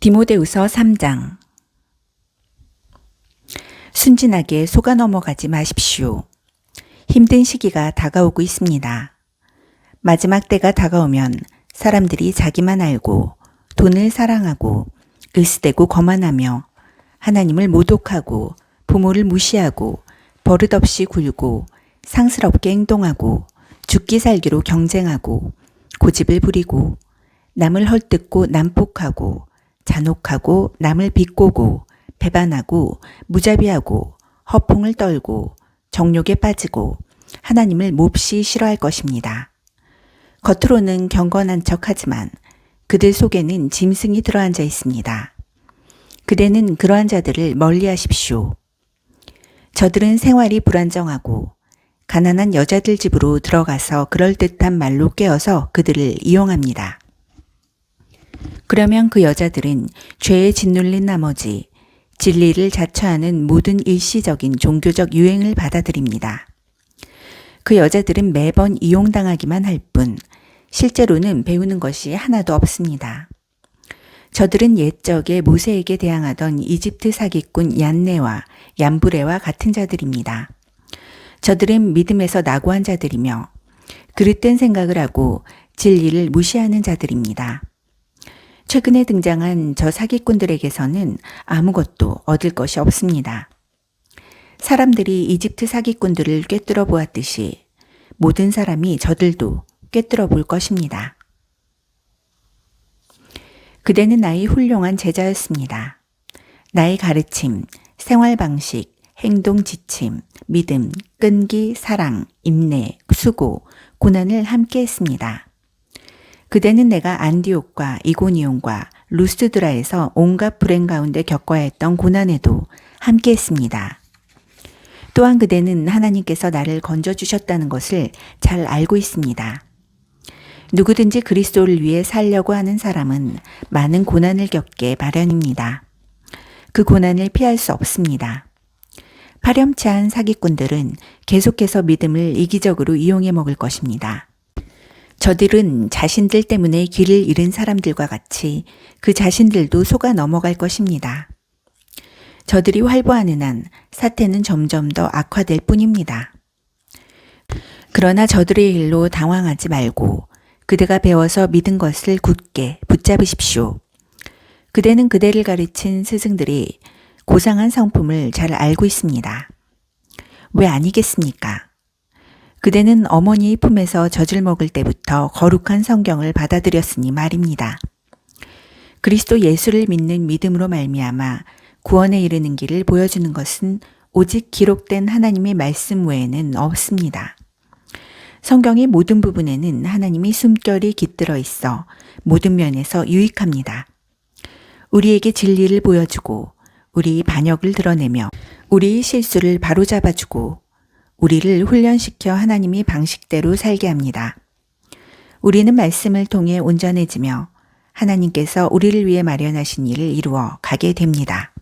디모데우서 3장 순진하게 속아 넘어가지 마십시오. 힘든 시기가 다가오고 있습니다. 마지막 때가 다가오면 사람들이 자기만 알고 돈을 사랑하고 으스대고 거만하며 하나님을 모독하고 부모를 무시하고 버릇없이 굴고 상스럽게 행동하고 죽기 살기로 경쟁하고 고집을 부리고 남을 헐뜯고 난폭하고 잔혹하고 남을 비꼬고 배반하고 무자비하고 허풍을 떨고 정욕에 빠지고 하나님을 몹시 싫어할 것입니다. 겉으로는 경건한 척 하지만 그들 속에는 짐승이 들어앉아 있습니다. 그대는 그러한 자들을 멀리 하십시오. 저들은 생활이 불안정하고 가난한 여자들 집으로 들어가서 그럴듯한 말로 깨어서 그들을 이용합니다. 그러면 그 여자들은 죄에 짓눌린 나머지 진리를 자처하는 모든 일시적인 종교적 유행을 받아들입니다. 그 여자들은 매번 이용당하기만 할 뿐 실제로는 배우는 것이 하나도 없습니다. 저들은 옛적에 모세에게 대항하던 이집트 사기꾼 얀네와 얀브레와 같은 자들입니다. 저들은 믿음에서 낙오한 자들이며 그릇된 생각을 하고 진리를 무시하는 자들입니다. 최근에 등장한 저 사기꾼들에게서는 아무것도 얻을 것이 없습니다. 사람들이 이집트 사기꾼들을 꿰뚫어 보았듯이 모든 사람이 저들도 꿰뚫어 볼 것입니다. 그대는 나의 훌륭한 제자였습니다. 나의 가르침, 생활 방식, 행동 지침, 믿음, 끈기, 사랑, 인내, 수고, 고난을 함께 했습니다. 그대는 내가 안디옥과 이고니온과 루스드라에서 온갖 불행 가운데 겪어야 했던 고난에도 함께 했습니다. 또한 그대는 하나님께서 나를 건져주셨다는 것을 잘 알고 있습니다. 누구든지 그리스도를 위해 살려고 하는 사람은 많은 고난을 겪게 마련입니다. 그 고난을 피할 수 없습니다. 파렴치한 사기꾼들은 계속해서 믿음을 이기적으로 이용해 먹을 것입니다. 저들은 자신들 때문에 길을 잃은 사람들과 같이 그 자신들도 속아 넘어갈 것입니다. 저들이 활보하는 한 사태는 점점 더 악화될 뿐입니다. 그러나 저들의 일로 당황하지 말고 그대가 배워서 믿은 것을 굳게 붙잡으십시오. 그대는 그대를 가르친 스승들이 고상한 성품을 잘 알고 있습니다. 왜 아니겠습니까? 그대는 어머니의 품에서 젖을 먹을 때부터 거룩한 성경을 받아들였으니 말입니다. 그리스도 예수를 믿는 믿음으로 말미암아 구원에 이르는 길을 보여주는 것은 오직 기록된 하나님의 말씀 외에는 없습니다. 성경의 모든 부분에는 하나님이 숨결이 깃들어 있어 모든 면에서 유익합니다. 우리에게 진리를 보여주고 우리 반역을 드러내며 우리 실수를 바로잡아주고 우리를 훈련시켜 하나님이 방식대로 살게 합니다. 우리는 말씀을 통해 온전해지며 하나님께서 우리를 위해 마련하신 일을 이루어 가게 됩니다.